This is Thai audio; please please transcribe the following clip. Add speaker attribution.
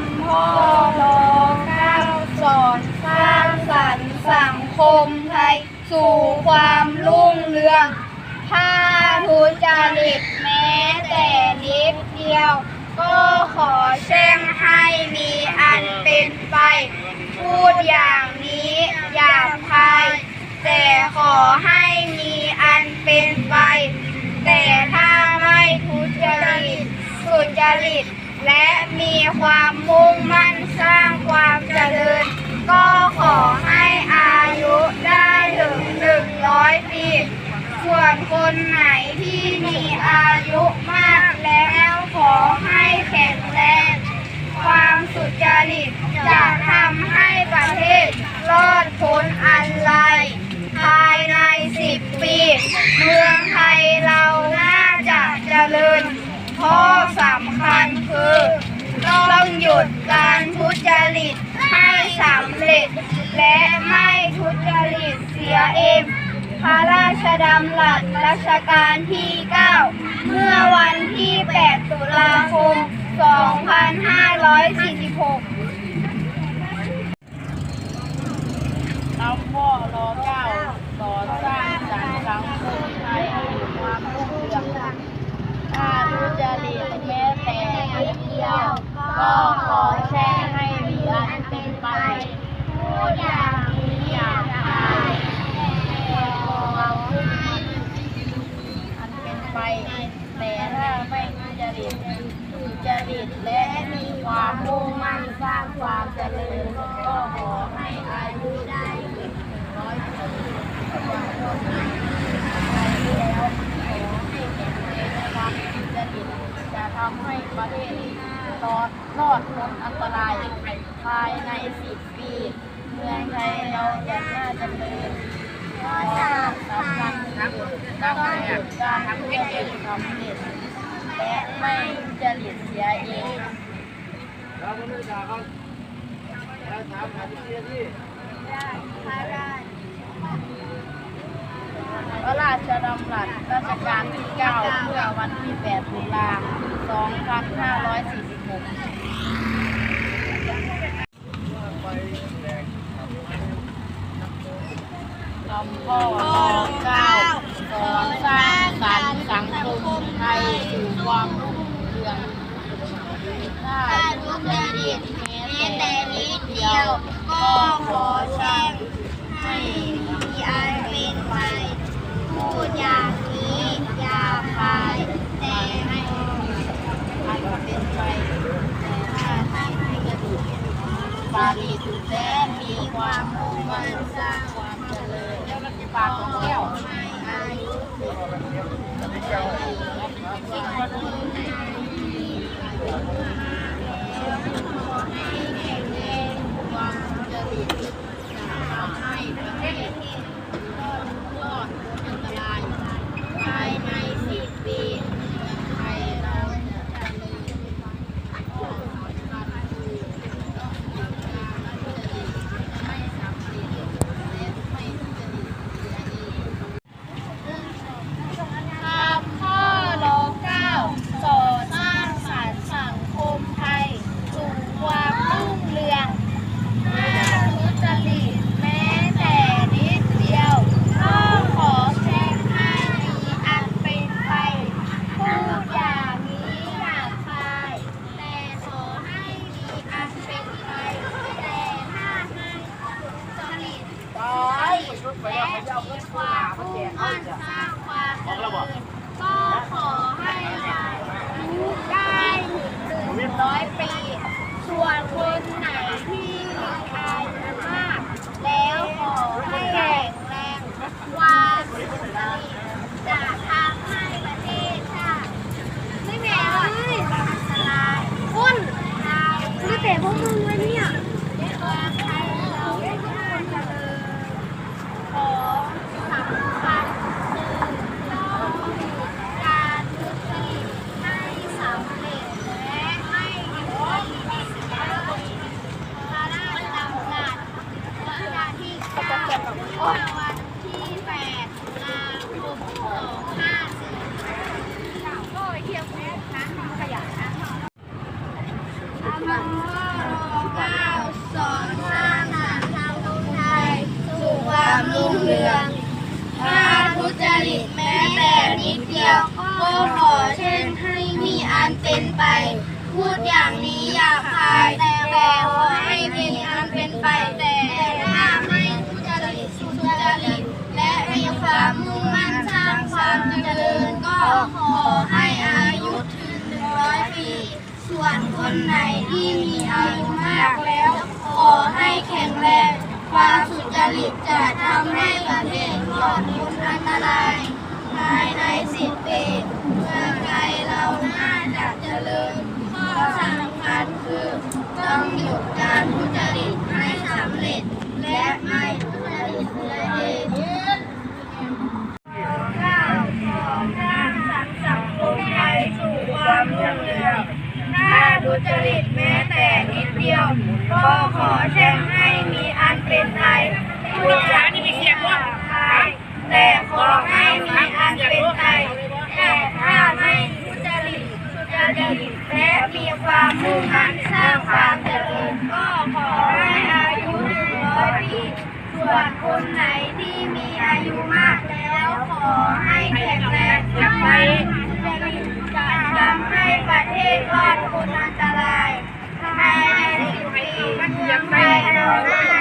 Speaker 1: ำพ่อรอเก้าสอนสร้างสรรค์สังคมไทย สู่ความรุ่งเรืองถ้าทุจริตแม้แต่นิดเดียว ก็ขอแช่งให้มีอันเป็นไป พูดอย่างนี้อย่าพายแต่ขอให้มีอันเป็นไป แต่ถ้าไม่ทุจริตสุจริต และมีความมุ่งมั่นสร้างความเจริญ ก็ขอให้อายุได้ถึงหนึ่งร้อยปี ส่วนคนไหนที่มีอายุมาก ดการทุจริตให้สำเร็จ และไม่ทุจริตเสียเองพระราชดำรัสรัชกาลที่ 9 เมื่อวันที่ 8 ตุลาคม 2546
Speaker 2: นำพ่อรอเก้าต่อสร้างสรรค์สังคมไทยให้มีความรุ่งเรืองถ้าทุจริตแม้แต่นิดเดียว ก็ขอแช่งให้มีอันเป็นไปพูดอย่างนี้อย่าทายแต่ขอให้อันเป็นไป แต่ถ้าไม่จริตสุจริตและมีความมุ่งมั่นสร้างความเจริญก็ขอให้อายุได้ร้อยปีส่วนคนไหนไปแล้วขอให้แข็งแรงในความสุจริตจะทำให้ประเทศ รอดรอดพ้นอันตราย ภายในสิบปี เมืองไทยเราจะน่าจะเป็นข้อสำคัญคือต้องหยุดการทำให้เกิดสำเร็จและไม่จริตเสียเองได้ใช่ได้ พระราชดำรัสรัชกาลที่ 9 เมื่อวันที่ 8 ตุลาคม2546คำพ่อรองเก้าสอนสร้างสรรค์สังคมไทยสู่ความรุ่งเรืองถ้าทุจริตแม้แต่นิดเดียว ก็ขอช่งให้มีอันเป็นไป พูดอย่างนี้อย่าพายแต่ให้อันเป็นไป แต่ถ้าให้ไม่กระดูกปารีสุดและมีความมุ่งมั่นสร้างความเจริญแล้วรัฐบาลของแก้วให้อายุถึงคิดว่ารุ่นไหน ให้แข็งแรงความเจริญจะทำให้ประเทศรอดรอดอันตรายภายในสิบปีเมืองไทยเราจะเจริญข้อสำคัญคือต้องหยุดการทุจริตไม่สำเร็จและไม่ทุจริตเสียเอง
Speaker 1: ทำพ่อรอเก้าสอสร้างสรรค์สังคมไทย สู่ความรุ่งเรืองถ้าทุจริตแม้แต่นิดเดียว ก็ขอแช่งให้มีอันเป็นไป พูดอย่างนี้อย่าพาย แต่ขอให้มีอันเป็นไป แต่ถ้าให้ทุจริต
Speaker 2: ไป
Speaker 1: และมี ความมุ่งมั่นสร้างความเจริญก็ขอให้อายุได้ถึงหนึ่งร้อยปี ส่วนคนไหนที่มีอายุมาก แล้วขอให้แข็งแรงความสุจริตจะทำให้ประเทศชาติไม่แม้ว่าอันตรายคุณไม่แต่พวกมึงเลยเนี่ยความไทยเราไม่ควรเจริญ ของสำคัญคือต้องหยุดการทุจริตให้สำเร็จและไม่หยุดที่เสียเองพระราชดำรัสรัชกาลที่เก้าเมื่อวันที่แปดตุลาคมสองห้าสี่ก็ไปเที่ยวแค่ค้างขยะนะ ก้าวสอนสร้างสรรค์สังคมไทย สู่ความรุ่งเรืองถ้าทุจริตแม้แต่นิดเดียว ก็ขอเช่นให้มีอันเป็นไป พูดอย่างนี้อย่าคาย แต่ขอให้มีอันเป็นไป แต่ถ้าไม่ทุจริตสุจริต และมีความมุ่งมั่นสร้างความเจริญ ก็ขอให้อายุถึงหนึ่งร้อยปี ส่วนคนไหนที่มีอายุมากแล้ว ขอให้แข็งแรง ความสุจริตจะทำให้ประเทศปลอดพ้นอันตรายภายในสิบปีเมืองไทยเราน่าจะเจริญข้อสำคัญคือ ต้องหยุดการทุจริตให้สำเร็จและไม่ทุจริตเลยก้าวสองสร้างสรรค์สังคมไทยสู่ความรุ่งเรือง ถ้าทุจริตแม้แต่นิดเดียว ก็ขอแช่งให้มีอันเป็นไปพูดอย่างนี้เสียงว่าแต่ขอให้มีอันเป็นไปแต่ถ้าไม่ทุจริตสุจริตและมีความมุ่งมั่นสร้างความเจริญก็ขอให้อายุหนึ่งร้อยปี ส่วนคนไหนที่มีอายุมากแล้ว ขอให้แข็งแรงไม่ทุจริตจะทำให้ประเทศรอดพ้นอันตรายภายในสิบปีเมืองไทยเราได้